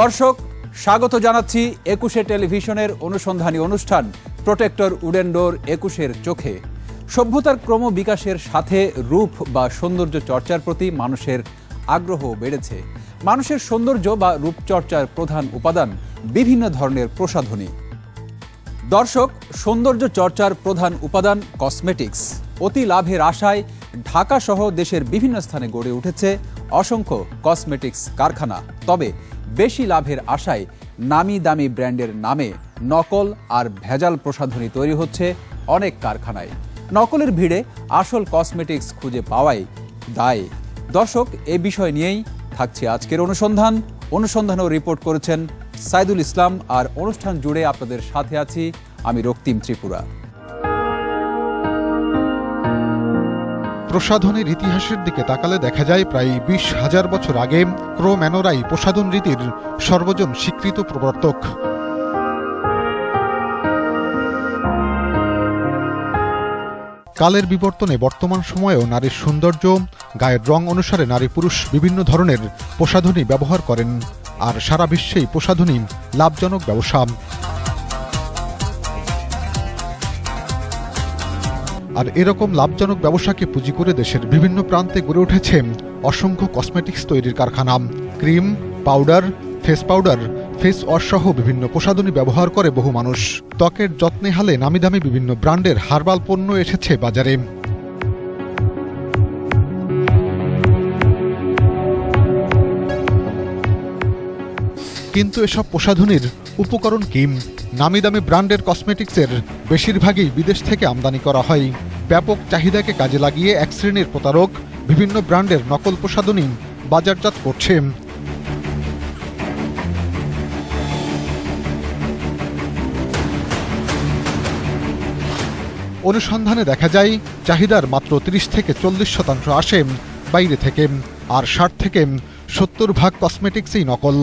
দর্শক, স্বাগত জানাচ্ছি একুশে টেলিভিশনের অনুসন্ধানী অনুষ্ঠান, প্রোটেক্টর উডেন্ডোর একুশের চোখে। সভ্যতার ক্রম বিকাশের সাথে রূপ বা সৌন্দর্য চর্চার প্রতি মানুষের আগ্রহ বেড়েছে। মানুষের সৌন্দর্য বা রূপচর্চার প্রধান উপাদান বিভিন্ন ধরনের প্রসাধনী। দর্শক, সৌন্দর্য চর্চার প্রধান উপাদান কসমেটিক্স। অতি লাভের আশায় ঢাকা সহ দেশের বিভিন্ন স্থানে গড়ে উঠেছে অসংখ্য কসমেটিক্স কারখানা। তবে বেশি লাভের আশায় নামি দামি ব্র্যান্ডের নামে নকল আর ভেজাল প্রসাধনী তৈরি হচ্ছে অনেক কারখানায়। নকলের ভিড়ে আসল কসমেটিক্স খুঁজে পাওয়াই দায়। দর্শক, এ বিষয় নিয়েই থাকছে আজকের অনুসন্ধান। অনুসন্ধানও রিপোর্ট করেছেন সাইদুল ইসলাম। আর অনুষ্ঠান জুড়ে আপনাদের সাথে আছি আমি রক্তিম ত্রিপুরা। প্রসাধনের ইতিহাসের দিকে তাকালে দেখা যায় প্রায় বিশ হাজার বছর আগে ক্রো ম্যানোরাই প্রসাধন রীতির সর্বজন স্বীকৃত প্রবর্তক। কালের বিবর্তনে বর্তমান সময়েও নারীর সৌন্দর্য, গায়ের রং অনুসারে নারী পুরুষ বিভিন্ন ধরনের প্রসাধনী ব্যবহার করেন, আর সারা বিশ্বেই প্রসাধনী লাভজনক ব্যবসা। আর এরকম লাভজনক ব্যবসাকে পুঁজি করে দেশের বিভিন্ন প্রান্তে গড়ে উঠেছে অসংখ্য কসমেটিক্স তৈরির কারখানা। Cream, powder, face powder, face wash সহ বিভিন্ন প্রসাধনী ব্যবহার করে বহু মানুষ। ত্বকের যত্নে হালে নামি দামি বিভিন্ন ব্র্যান্ডের হার্বাল পণ্য এসেছে বাজারে। কিন্তু এসব প্রসাধনীর উপকরণ কিম নামি দামি ব্র্যান্ডের কসমেটিক্সের বেশিরভাগই বিদেশ থেকে আমদানি করা হয়। ব্যাপক চাহিদাকে কাজে লাগিয়ে এক শ্রেণির প্রতারক বিভিন্ন ব্র্যান্ডের নকল প্রসাধনী বাজারজাত করছে। অনুসন্ধানে দেখা যায়, চাহিদার মাত্র ৩০ থেকে চল্লিশ শতাংশ আসে বাইরে থেকে, আর ষাট থেকে সত্তর ভাগ কসমেটিক্সই নকল।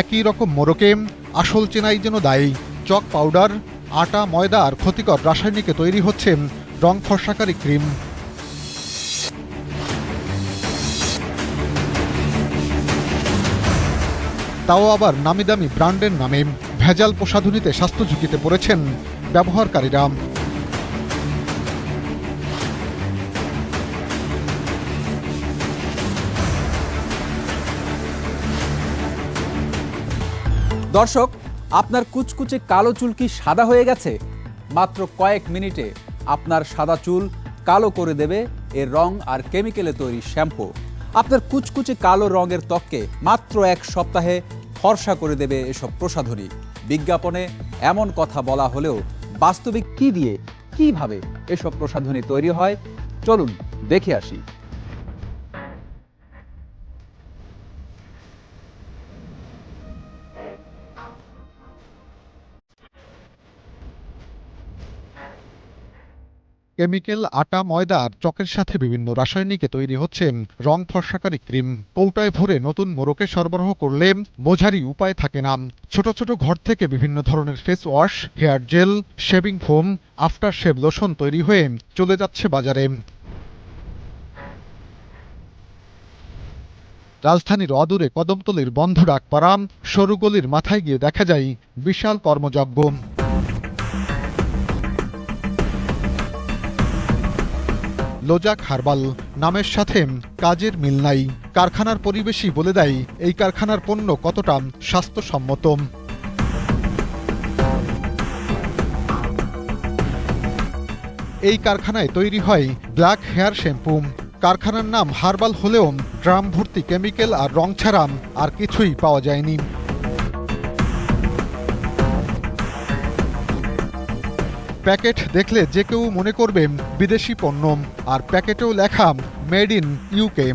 একই রকম মোড়কে আসল চেনাই যেন দায়ী। চক পাউডার, আটা, ময়দা আর ক্ষতিকর রাসায়নিকে তৈরি হচ্ছে রং ফর্সাকারী ক্রিম। তাও আবার নামি দামি ব্র্যান্ডের নামে ভেজাল প্রসাধনীতে স্বাস্থ্য ঝুঁকিতে পড়েছেন ব্যবহারকারীরা। দর্শক, আপনার কুচকুচে কালো চুল কি সাদা হয়ে গেছে? মাত্র কয়েক মিনিটে আপনার সাদা চুল কালো করে দেবে এর রং আর কেমিক্যালে তৈরি শ্যাম্পু। আপনার কুচকুচে কালো রঙের ত্বককে মাত্র এক সপ্তাহে ফর্সা করে দেবে এসব প্রসাধনী। বিজ্ঞাপনে এমন কথা বলা হলেও বাস্তবিক কি দিয়ে, কীভাবে এসব প্রসাধনী তৈরি হয়? চলুন দেখে আসি। কেমিক্যাল, আটা, ময়দা আর চকের সাথে বিভিন্ন রাসায়নিকে তৈরি হচ্ছে রং ফর্সাকারী ক্রিম। কৌটায় ভরে নতুন মোড়কে সরবরাহ করলে বোঝারই উপায় থাকে না। ছোট ছোট ঘর থেকে বিভিন্ন ধরনের face wash hair gel shaving foam after shave lotion তৈরি হয়ে চলে যাচ্ছে বাজারে। রাজধানীর অদূরে কদমতলির বন্ধ ডাকপাড়া সরু গলির মাথায় গিয়ে দেখা যায় বিশাল কর্মযজ্ঞ। লোজাক হারবাল নামের সাথে কাজের মিল নাই। কারখানার পরিবেশই বলে দেয়, এই কারখানার পণ্য কতটা স্বাস্থ্যসম্মত? এই কারখানায় তৈরি হয় ব্ল্যাক হেয়ার শ্যাম্পু। কারখানার নাম হার্বাল হলেও ড্রাম ভর্তি কেমিক্যাল আর রং ছাড়া আর কিছুই পাওয়া যায়নি। প্যাকেট দেখলে যে কেউ মনে করবে বিদেশি পণ্য, আর প্যাকেটেও লেখা মেড ইন ইউকে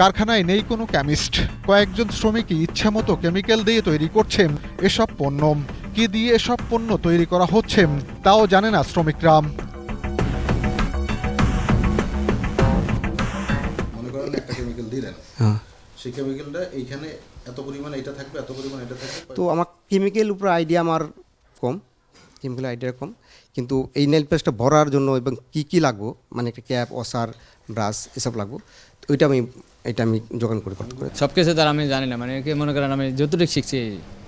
কারখানায় নেই কোনো কেমিস্ট কয়েকজন শ্রমিকই ইচ্ছামতো কেমিক্যাল দিয়ে তৈরি করছেন এসব পণ্য। কি দিয়ে এসব পণ্য তৈরি করা হচ্ছে, তাও জানে না শ্রমিকরা। সেই কেমিক্যালটা এইখানে এত পরিমাণ এটা থাকবে এত পরিমাণ এটা থাকবে। তো আমার কেমিক্যাল উপর আইডিয়া আমার কম কেমিক্যাল আইডিয়া কম। কিন্তু এই নেল পেস্টটা ভরার জন্য এবং কি কি লাগবো? মানে একটা ক্যাপ অসার ব্রাশ এসব লাগবো। তো ওইটা আমি এটা আমি যোগান করে করতে করে সব কিছু তার আমি জানি না মানে কি মনে করেন আমি যতটুকু শিখছি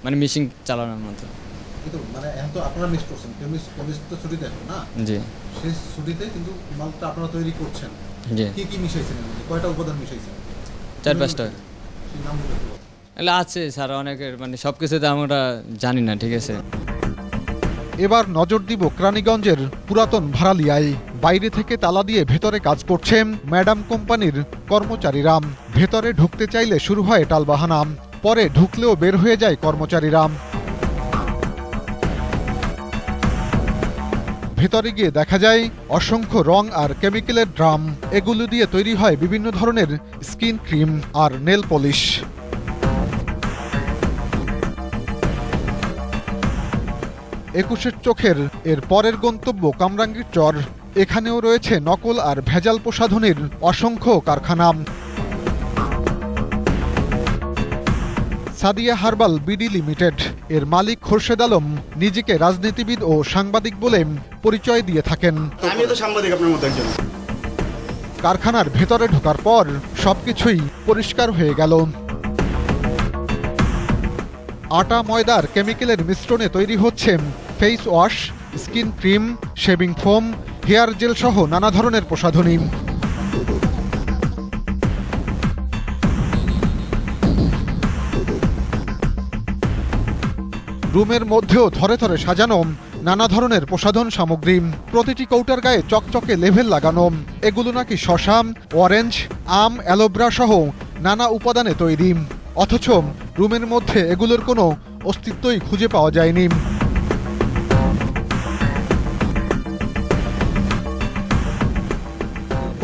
মানে মেশিন চালানোর মতো কিন্তু মানে এখন তো আপনারা মিস করছেন কেমিস্ট কেমিস্ট তো ছুটিতে এখন না? জি। সেই ছুটিতে কিন্তু মালটা আপনারা তৈরি করছেন। জি। কি কি মিশাইছেন কয়টা উপাদান মিশাইছেন? চার পাঁচটা। এগুলো আছে স্যার, অনেকের মানে সব কিছু তো আমরা জানি না, ঠিক আছে। এবার নজর দিব ক্রানীগঞ্জের পুরাতন ভাড়ালিয়ায়। বাইরে থেকে তালা দিয়ে ভেতরে কাজ করছে ম্যাডাম কোম্পানির কর্মচারীরা। ভেতরে ঢুকতে চাইলে শুরু হয় টালবাহানাম পরে ঢুকলেও বের হয়ে যায় কর্মচারীরা। ভেতরে গিয়ে দেখা যায়, অসংখ্য রং আর কেমিক্যালের ড্রাম, এগুলো দিয়ে তৈরি হয় বিভিন্ন ধরনের স্কিন ক্রিম আর নেল পলিশ। একুশের চোখের, এর পরের গন্তব্য কামরাঙ্গীর চর। এখানেও রয়েছে নকল আর ভেজাল প্রসাধনের অসংখ্য কারখানা। Sadia herbal BD limited. এর মালিক খোরশেদ আলম নিজেকে রাজনীতিবিদ ও সাংবাদিক বলে পরিচয় দিয়ে থাকেন। আমিও তো সাংবাদিক আপনার মতো একজন। কারখানার ভেতরে ঢোকার পর সবকিছুই পরিষ্কার হয়ে গেল। আটা ময়দার কেমিক্যালের মিশ্রণে তৈরি হচ্ছে face wash skin cream shaving foam hair gel সহ নানা ধরনের প্রসাধনী। রুমের মধ্যেও থরে থরে সাজানো নানা ধরনের প্রসাধন সামগ্রী, প্রতিটি কৌটার গায়ে চকচকে লেভেল লাগানো, এগুলো নাকি শশাম, অরেঞ্জ, আম অ্যালোব্রা সহ নানা উপাদানে তৈরি। অথচ রুমের মধ্যে এগুলোর কোনো অস্তিত্বই খুঁজে পাওয়া যায়নি।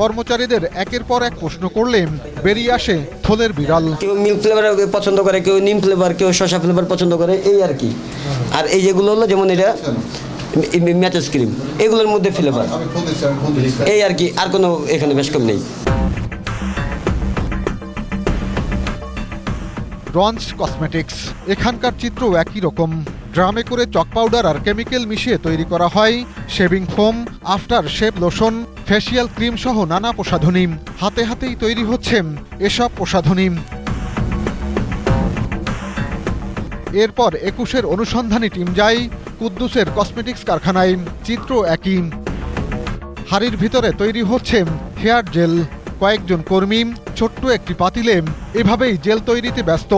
কর্মচারীদের একের পর এক প্রশ্ন করলে বেরিয়ে আসে থলের বিড়াল। কেউ মিল্ক ফ্লেভার পছন্দ করে কেউ নিম ফ্লেভার কেউ শসা ফ্লেভার পছন্দ করে এই আর কি। আর এই যেগুলো হলো যেমন এটা ম্যাচেস ক্রিম এগুলোর মধ্যে ফ্লেভার এই আর কি আর কোনো এখানে বেশ কম নেই। ব্রঞ্জ কসমেটিক্স এখানকার চিত্র একই রকম। ড্রামে করে চক পাউডার আর কেমিক্যাল মিশিয়ে তৈরি করা হয় shaving foam after shave lotion facial cream সহ নানা প্রসাধনী হাতে হাতেই তৈরি হচ্ছে এসব প্রসাধনী এরপর একুশের অনুসন্ধানী টিম যায় কুদ্দুসের কসমেটিক্স কারখানায়। চিত্র একই। হাড়ির ভিতরে তৈরি হচ্ছে হেয়ার জেল। কয়েকজন কর্মী, ছোট্ট একটি পাতিলে এভাবেই জেল তৈরিতে ব্যস্ত।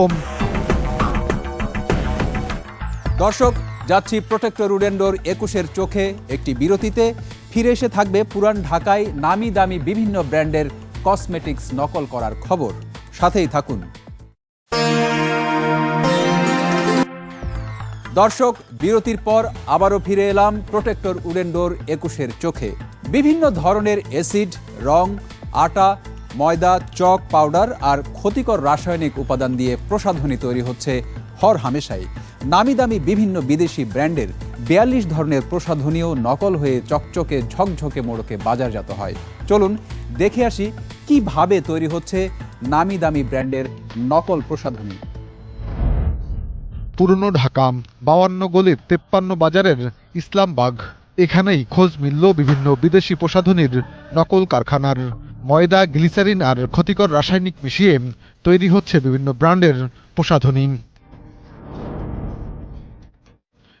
দর্শক, যাচ্ছি প্রোটেক্টর উডেন্ডোর একুশের চোখে একটি বিরতিতে। ফিরে এসে থাকবে পুরান ঢাকায় নামি দামি বিভিন্ন ব্র্যান্ডের কসমেটিক্স নকল করার খবর। সাথেই থাকুন। দর্শক, বিরতির পর আবারও ফিরে এলাম প্রোটেক্টর উডেন্ডোর একুশের চোখে। বিভিন্ন ধরনের অ্যাসিড, রং, আটা, ময়দা, চক, পাউডার আর ক্ষতিকর রাসায়নিক উপাদান দিয়ে প্রসাধনী তৈরি হচ্ছে হর হামেশাই নামি দামি বিভিন্ন বিদেশি ব্র্যান্ডের বিয়াল্লিশ ধরনের প্রসাধনীও নকল হয়ে চকচকে ঝকঝকে মোড়কে বাজারজাত হয়। চলুন দেখে আসি কীভাবে তৈরি হচ্ছে নামি দামি ব্র্যান্ডের নকল প্রসাধনী। পুরনো ঢাকা বাওয়ান্ন গলির তেপ্পান্ন বাজারের ইসলামবাগ। এখানেই খোঁজ মিলল বিভিন্ন বিদেশি প্রসাধনীর নকল কারখানার। ময়দা, গ্লিসারিন আর ক্ষতিকর রাসায়নিক মিশিয়ে তৈরি হচ্ছে বিভিন্ন ব্র্যান্ডের প্রসাধনী।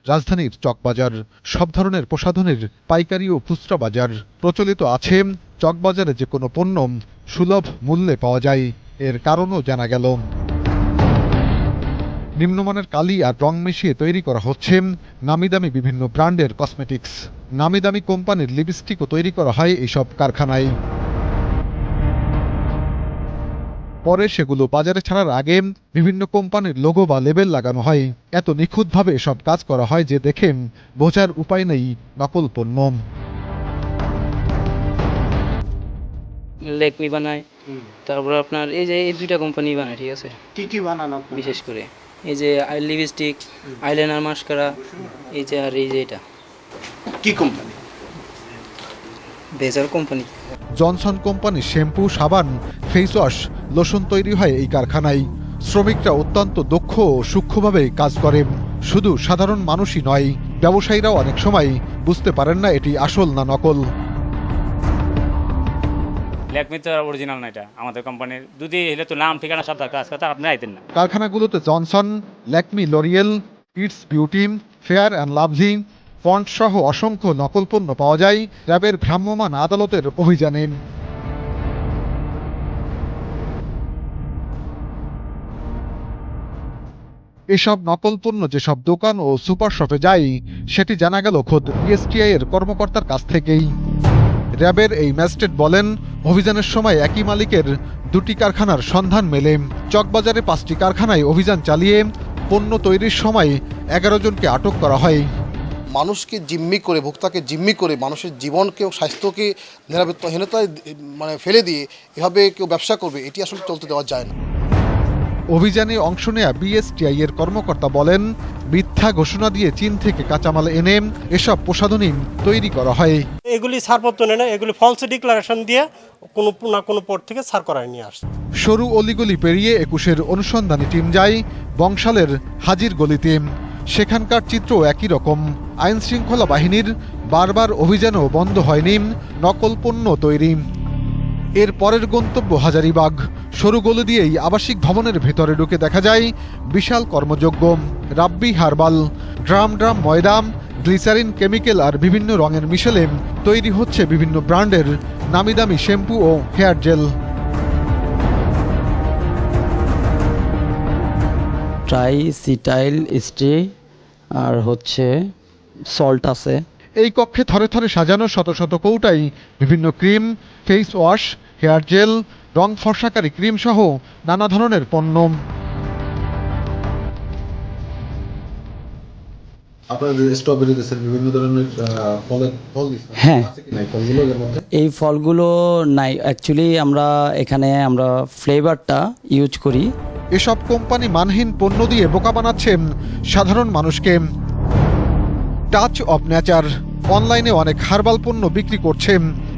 রাজধানীর চকবাজার। সব ধরনের প্রসাধনের পাইকারি ও খুচরা বাজার প্রচলিত আছে। চকবাজারে যে কোনো পণ্য সুলভ মূল্যে পাওয়া যায়। এর কারণও জানা গেল। নিম্নমানের কালি আর রং মিশিয়ে তৈরি করা হচ্ছে নামিদামি বিভিন্ন ব্র্যান্ডের কসমেটিক্স। নামিদামি কোম্পানির লিপস্টিকও তৈরি করা হয় এইসব কারখানায়। পরে সেগুলো বাজারে ছাড়ার আগে বিভিন্ন কোম্পানির লোগো বা লেবেল লাগানো হয়। এত নিখুঁতভাবে সব কাজ করা হয় যে দেখে বোঝার উপায় নেই নকল পণ্য। লেকমি বানায় তারপর আপনার এই যে এই দুইটা কোম্পানি বানায় ঠিক আছে? কি কি বানান বিশেষ করে। এই যে আই লিপস্টিক আইলাইনার মাস্কারা এই যে আর এই যে এটা। কি কোম্পানি বেজার কোম্পানি। জনসন কোম্পানির শ্যাম্পু সাবান ফেস ওয়াশ লোশন তৈরি হয় এই কারখানায়। শ্রমিকরা অত্যন্ত দক্ষ ও সূক্ষ্মভাবে কাজ করে শুধু সাধারণ মানুষই নয় ব্যবসায়ীরাও অনেক সময় বুঝতে পারেন না এটি আসল না নকল। ল্যাকমি তো অরিজিনাল না এটা আমাদের কোম্পানির। যদি এলে তো নাম ঠিকানা সব থাকতো আজকে তো আপনি আইতেন না। কারখানাগুলোতে Johnson Lakme L'Oreal it's beauty Fair and Lovely font সহ অসংখ্য নকল পণ্য পাওয়া যায়, র্যাবের ভ্রাম্যমাণ আদালতের অভিযানে। এসব নকল পণ্য যেসব দোকান ও সুপার শপে যায়, সেটি জানা গেল খোদ বিএসটিআই এর কর্মকর্তার কাছ থেকেই। র্যাবের এই ম্যাজিস্ট্রেট বলেন, অভিযানের সময় একই মালিকের দুটি কারখানার সন্ধান মেলে। চকবাজারে পাঁচটি কারখানায় অভিযান চালিয়ে পণ্য তৈরির সময় এগারো জনকে আটক করা হয়। মানুষকে জিম্মি করে ভোক্তাকে জিম্মি করে মানুষের জীবনকে স্বাস্থ্যকে নিরাপত্তাহীনতায় মানে ফেলে দিয়ে এভাবে কেউ ব্যবসা করবে এটি আসলে চলতে দেওয়া যায় না। অভিযানে অংশ নেয়া বিএসটিআই এর কর্মকর্তা বলেন মিথ্যা ঘোষণা দিয়ে চীন থেকে কাঁচামাল এনে এসব প্রসাধনী তৈরি করা হয়। এগুলি ছাড়পত্র নেয় না এগুলি ফলস ডিক্লারেশন দিয়ে কোনো না কোনো পোর্ট থেকে ছাড় করায় নিয়ে আসছে সরু অলিগলি পেরিয়ে একুশের অনুসন্ধানী টিম যায় বংশালের হাজির গলিতে। সেখানকার চিত্র একই রকম। আইন শৃঙ্খলা বাহিনীর বারবার অভিযানও বন্ধ হয়নি, নকল পণ্য তৈরি। এর পরের গন্তব্য হাজারিবাগ। সরু গলি দিয়েই আবাসিক ভবনের ভেতরে ঢুকে দেখা যায় বিশাল কর্মযোগ্য রাব্বি হারবাল, ড্রাম ড্রাম ময়দাম, গ্লিসারিন কেমিক্যাল আর বিভিন্ন রঙের মিশেলে তৈরি হচ্ছে বিভিন্ন ব্র্যান্ডের নামি দামি শ্যাম্পু ও হেয়ার জেল। ট্রাই সিটাইল স্ট্রি আর হচ্ছে সল্ট আছে। এই কক্ষে থরে থরে সাজানো শত শত কৌটাই বিভিন্ন cream face wash hair gel রং ফর্সাকারী ক্রিম সহ নানা ধরনের পণ্য। আপনার স্ট্রবেরি দিয়েছেন বিভিন্ন ধরনের ফলের ফল হ্যাঁ। আছে কি নাই ফলগুলো এর মধ্যে? এই ফলগুলো নাই। অ্যাকচুয়ালি আমরা এখানে আমরা ফ্লেভারটা ইউজ করি। এসব কোম্পানি মানহীন পণ্য দিয়ে বোকা বানাচ্ছেন সাধারণ মানুষকে। টাচ অব নেচার অনলাইনে অনেক হার্বাল পণ্য বিক্রি করছে।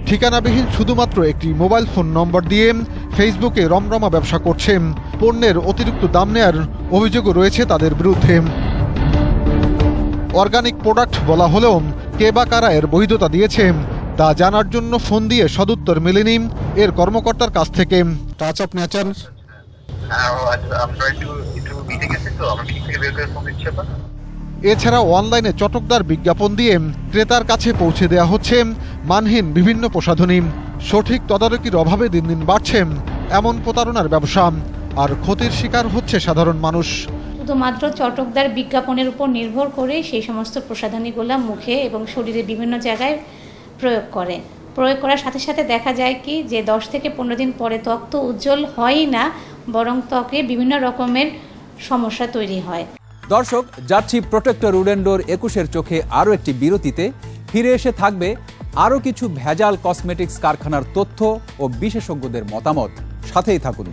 ঠিকানাবিহীন শুধুমাত্র একটি মোবাইল ফোন নম্বর দিয়ে ফেসবুকে রমরমা ব্যবসা করছে। পণ্যের অতিরিক্ত দাম নেয়ার অভিযোগও রয়েছে তাদের বিরুদ্ধে। অর্গানিক প্রোডাক্ট বলা হলেও কে বা কারা এর বৈধতা দিয়েছে, তা জানার জন্য ফোন দিয়ে সদুত্তর মেলেনি এর কর্মকর্তার কাছ থেকে। টাচ অফ নেচার এছাড়া অনলাইনে চটকদার বিজ্ঞাপন দিয়ে ক্রেতার কাছে পৌঁছে দেওয়া হচ্ছে মানহীন বিভিন্ন প্রসাধনী। সঠিক তদারকির অভাবে দিন দিন বাড়ছে এমন প্রতারণার ব্যবসা আর ক্ষতির শিকার হচ্ছে সাধারণ মানুষ। শুধুমাত্র চটকদার বিজ্ঞাপনের উপর নির্ভর করে সেই সমস্ত প্রসাধনীগুলো মুখে এবং শরীরে বিভিন্ন জায়গায় প্রয়োগ করে। প্রয়োগ করার সাথে সাথে দেখা যায় কি যে দশ থেকে পনেরো দিন পরে ত্বক তো উজ্জ্বল হয়ই না বরং ত্বকে বিভিন্ন রকমের সমস্যা তৈরি হয়। দর্শক, যাচ্ছি প্রোটেক্টর উডেন্ডোর একুশের চোখে আরও একটি বিরতিতে। ফিরে এসে থাকবে আরও কিছু ভেজাল কসমেটিক্স কারখানার তথ্য ও বিশেষজ্ঞদের মতামত। সাথেই থাকুন।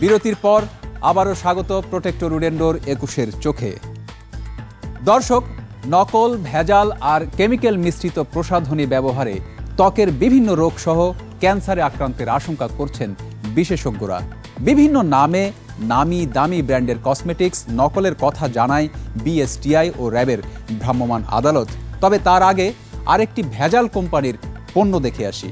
বিরতির পর আবারও স্বাগত প্রোটেক্টর উডেন্ডোর একুশের চোখে। দর্শক, নকল, ভেজাল আর কেমিক্যাল মিশ্রিত প্রসাধনী ব্যবহারে ত্বকের বিভিন্ন রোগ সহ ক্যান্সারে আক্রান্তের আশঙ্কা করছেন বিশেষজ্ঞরা। বিভিন্ন নামে নামি দামি ব্র্যান্ডের কসমেটিক্স নকলের কথা জানায় বিএসটিআই ও র্যাবের ভ্রাম্যমাণ আদালত। তবে তার আগে আরেকটি ভেজাল কোম্পানির পণ্য দেখে আসি।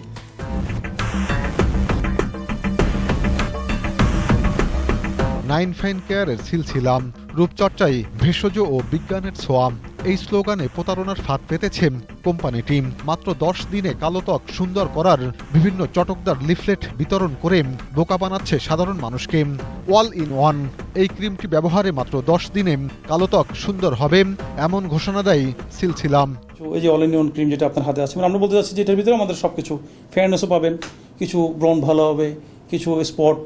নাইন ফাইন কেয়ারের সিলসিলাম রূপচর্চায় ভেষজ ও বিজ্ঞানের ছোঁয়া। এই স্লোগানে প্রতারণার ফাঁদ পেতেছে কোম্পানিটি মাত্র দশ দিনে কালো ত্বক সুন্দর করার বিভিন্ন চটকদার লিফলেট বিতরণ করে বোকা বানাচ্ছে সাধারণ মানুষকে। ওয়াল ইন ওয়ান এই ক্রিমটি ব্যবহারে মাত্র দশ দিনে কালো ত্বক সুন্দর হবে, এমন ঘোষণা দেয় সিলসিলাম এই যে অল ইন ওয়ান ক্রিম যেটা আপনার হাতে আছে মানে আমরা বলতে চাচ্ছি যে এটার ভিতরে আমাদের সব কিছু ফেয়ারনেসও পাবেন, কিছু ব্রন ভালো হবে, কিছু স্পট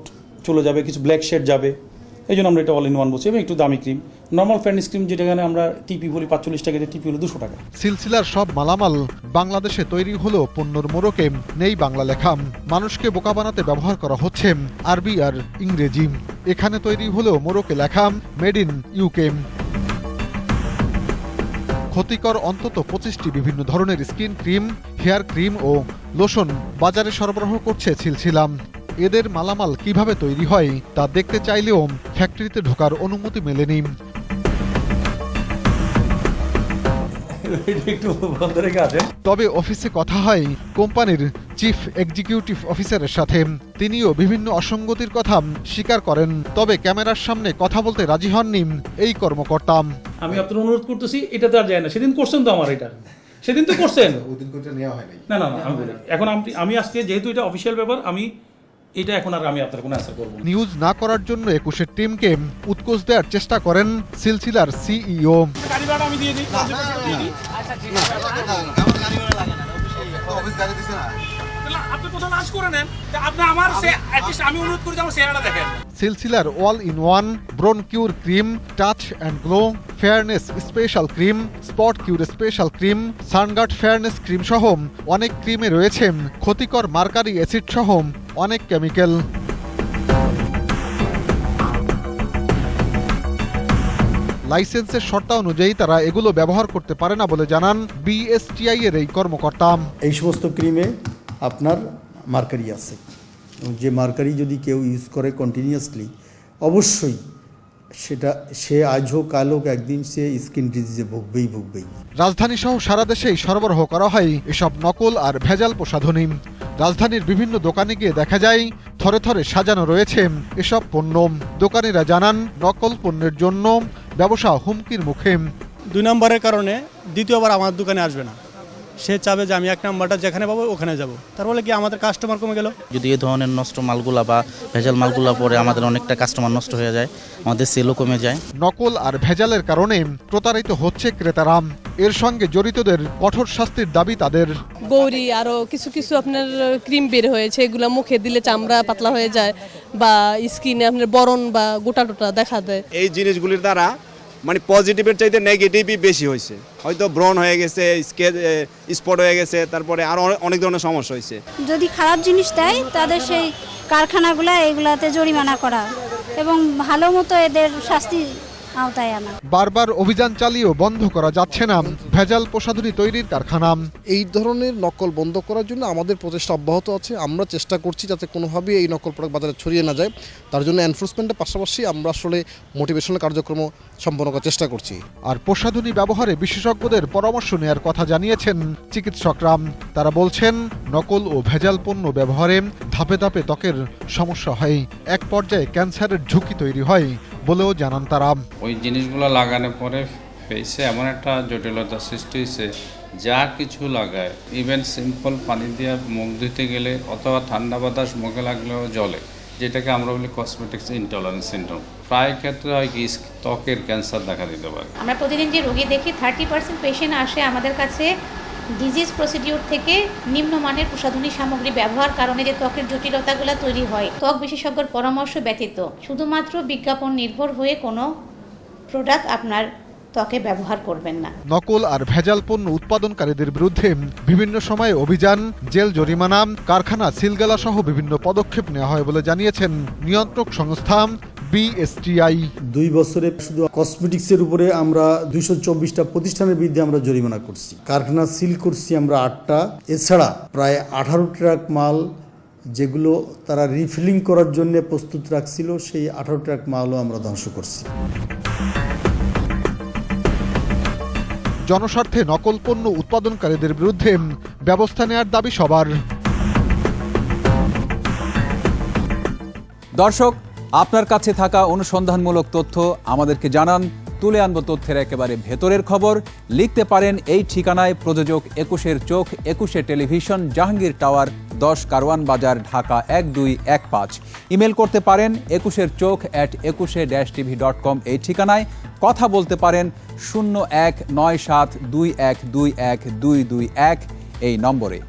চলে যাবে, কিছু ব্ল্যাক শেড যাবে, এই জন্য আমরা এটা অল ইন ওয়ান বলছি, এবং একটু দামি ক্রিম। নর্মাল ফেয়ারনেস স্ক্রিম যেটা এখানে আমরা টিপি বলি পাঁচচল্লিশ টাকা টিপি হলো দুশো টাকা। সিলসিলার সব মালামাল বাংলাদেশে তৈরি হলেও পণ্যর মোড়কে নেই বাংলা লেখা মানুষকে বোকা বানাতে ব্যবহার করা হচ্ছে আরবি আর ইংরেজি। এখানে তৈরি হলেও মোড়কে লেখা মেড ইন ইউকে ক্ষতিকর অন্তত পঁচিশটি বিভিন্ন ধরনের স্কিন ক্রিম, হেয়ার ক্রিম ও লোশন বাজারে সরবরাহ করছে ছিলছিলাম এদের মালামাল কীভাবে তৈরি হয় তা দেখতে চাইলেও ফ্যাক্টরিতে ঢোকার অনুমতি মেলেনি। একটু বন্ধ রেখে আছেন তবে অফিসে কথা হয় কোম্পানির চিফ এক্সিকিউটিভ অফিসারের সাথে। তিনিও বিভিন্ন অসঙ্গতির কথা স্বীকার করেন। তবে ক্যামেরার সামনে কথা বলতে রাজি হননি এই কর্মকর্তা। আমি আপনার অনুরোধ করতেছি এটা তো আর যায় না। সেদিন করছেন তো আমার এটা। সেদিন তো করছেন। না না না এখন আমি আমি আজকে যেহেতু এটা অফিসিয়াল ব্যাপার আমি এটা এখন আর আমি আপনার কোনো অ্যান্সার করব না নিউজ না করার জন্য একুশের টিমকে উৎকোচ দেওয়ার চেষ্টা করেন সিলসিলার সিইও গাড়ি ভাড়া আমি দিয়ে দিই আপনি প্রথম লাঞ্চ করে নেন আপনি আমার সে আমি অনুরোধ করি আমার চেহারাটা দেখেন। সিলসিলার all in one brown cure cream touch and glow fairness special cream spot cure special cream sunguard fairness cream সহ অনেক ক্রিমে রয়েছে ক্ষতিকর মার্কারি অ্যাসিড সহ অনেক কেমিক্যাল। লাইসেন্সের শর্তা অনুযায়ী তারা এগুলো ব্যবহার করতে পারে না বলে জানান বিএসটিআই এর এই কর্মকর্তা। এই সমস্ত ক্রিমে আপনার মার্কারি আছে। এবং যে মার্কারি যদি কেউ ইউজ করে কন্টিনিউয়াসলি অবশ্যই সেটা সে আজ হোক কাল হোক একদিন সে স্কিন ডিজিজে ভুগবেই ভুগবেই। রাজধানী সহ সারা দেশেই সরবরাহ করা হয় এসব নকল আর ভেজাল প্রসাধনী। রাজধানীর বিভিন্ন দোকানে গিয়ে দেখা যায় থরে থরে সাজানো রয়েছে এসব পণ্য। দোকানিরা জানান নকল পণ্যের জন্য ব্যবসা হুমকির মুখে। দুই নম্বরের কারণে দ্বিতীয়বার আমার দোকানে আসবে না। সে চাবে যে আমি এক নাম্বারটা যেখানে পাবো ওখানে যাব। তার ফলে কি আমাদের কাস্টমার কমে গেল। যদি এই ধরনের নষ্ট মালগুলা বা ভেজাল মালগুলা পরে আমাদের অনেকটা কাস্টমার নষ্ট হয়ে যায় আমাদের সেলও কমে যায়। নকল আর ভেজালের কারণে প্রতারিত হচ্ছে ক্রেতারা এর সঙ্গে জড়িতদের কঠোর শাস্তির দাবি তাদের। গৌরি আরও কিছু কিছু আপনার ক্রিম বের হয়েছে এগুলো মুখে দিলে চামড়া পাতলা হয়ে যায় বা স্কিনে আপনার বরণ বা গোটা টোটা দেখা দেয়। এই জিনিসগুলির দ্বারা মানে পজিটিভের চাইতে নেগেটিভই বেশি হয়েছে। হয়তো ব্রণ হয়ে গেছে স্কেচ স্পট হয়ে গেছে তারপরে আরও অনেক ধরনের সমস্যা হয়েছে। যদি খারাপ জিনিস দেয় তাদের সেই কারখানাগুলো এগুলাতে জরিমানা করা এবং ভালো মতো এদের শাস্তি আওতায় আনা। বারবার অভিযান চালিয়েও বন্ধ করা যাচ্ছে না। ভেজাল প্রসাধনী তৈরির কারখানা। এই ধরনের নকল বন্ধ করার জন্য আমাদের প্রচেষ্টা অব্যাহত আছে। আমরা চেষ্টা করছি যাতে কোনোভাবেই এই নকল প্রোডাক্ট বাজারে ছড়িয়ে না যায়। তার জন্য এনফোর্সমেন্টের পাশাপাশি আমরা আসলে মোটিভেশনাল কার্যক্রম সম্পন্ন করার চেষ্টা করছি। আর প্রসাধনী ব্যবহারে বিশেষজ্ঞদের পরামর্শ নেওয়ার কথা জানিয়েছেন চিকিৎসকরা। তারা বলছেন নকল ও ভেজাল পণ্য ব্যবহারে ধাপে ধাপে ত্বকের সমস্যা হয়। এক পর্যায়ে ক্যান্সারের ঝুঁকি তৈরি হয় বলেও জানান তারা। ওই জিনিসগুলো লাগানোর পরে ফেসে এমন একটা জটিলতা সৃষ্টি হয়েছে, যা কিছু লাগায়। ইভেন সিম্পল পানি দিয়ে মুখ ধুতে গেলে অথবা ঠান্ডা বাতাস মুখে লাগলেও জলে যেটাকে আমরা বলি কসমেটিক্স ইনটলারেন্স সিন্ড্রোম প্রায় ক্ষেত্রে হয় কি, ত্বকের ক্যান্সার দেখা দিতে পারে। আমরা প্রতিদিন যে রোগী দেখি থার্টি পার্সেন্ট পেশেন্ট আসে আমাদের কাছে ডিজিজ প্রসিডিউর থেকে নিম্নমানের প্রসাধনী সামগ্রী ব্যবহার কারণে যে ত্বকের জটিলতাগুলো তৈরি হয়। ত্বক বিশেষজ্ঞর পরামর্শ ব্যতীত। শুধুমাত্র বিজ্ঞাপন নির্ভর হয়ে কোনো প্রোডাক্ট আপনার ত্বকে ব্যবহার করবেন না। নকল আর ভেজাল পণ্য উৎপাদনকারীদের বিরুদ্ধে বিভিন্ন সময়ে অভিযান জেল জরিমানা কারখানা সিলগালা সহ বিভিন্ন পদক্ষেপ নেওয়া হয় বলে জানিয়েছেন নিয়ন্ত্রক সংস্থা বিএসটিআই। দুই বছরে শুধু কসমেটিক্সের উপরে আমরা দুইশো চব্বিশটা প্রতিষ্ঠানের বিরুদ্ধে আমরা জরিমানা করছি। কারখানা সিল করছি আমরা আটটা। এছাড়া প্রায় আঠারো ট্রাক মাল যেগুলো তারা রিফিলিং করার জন্য প্রস্তুত রাখছিল সেই আঠারো ট্রাক মালও আমরা ধ্বংস করছি। জনস্বার্থে নকল পণ্য উৎপাদনকারীদের বিরুদ্ধে ব্যবস্থা নেয়ার দাবি সবার। দর্শক, আপনার কাছে থাকা অনুসন্ধানমূলক তথ্য আমাদেরকে জানান। তুলে আনব তথ্যের একেবারে ভেতরের খবর। লিখতে পারেন এই ঠিকানায় প্রযোজক একুশের চোখ, একুশে টেলিভিশন, জাহাঙ্গীর টাওয়ার, দশ কারওয়ান বাজার, ঢাকা এক দুই এক পাঁচ। ইমেল করতে পারেন একুশের চোখ অ্যাট একুশে ড্যাশ টিভি ডট কম এই ঠিকানায়। কথা বলতে পারেন শূন্য এক নয় সাত দুই এক দুই এক দুই দুই এক এই নম্বরে।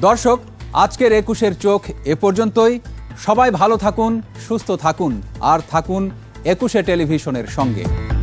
দর্শক, আজকের একুশের চোখ এ পর্যন্তই। সবাই ভালো থাকুন, সুস্থ থাকুন, আর থাকুন একুশে টেলিভিশনের সঙ্গে।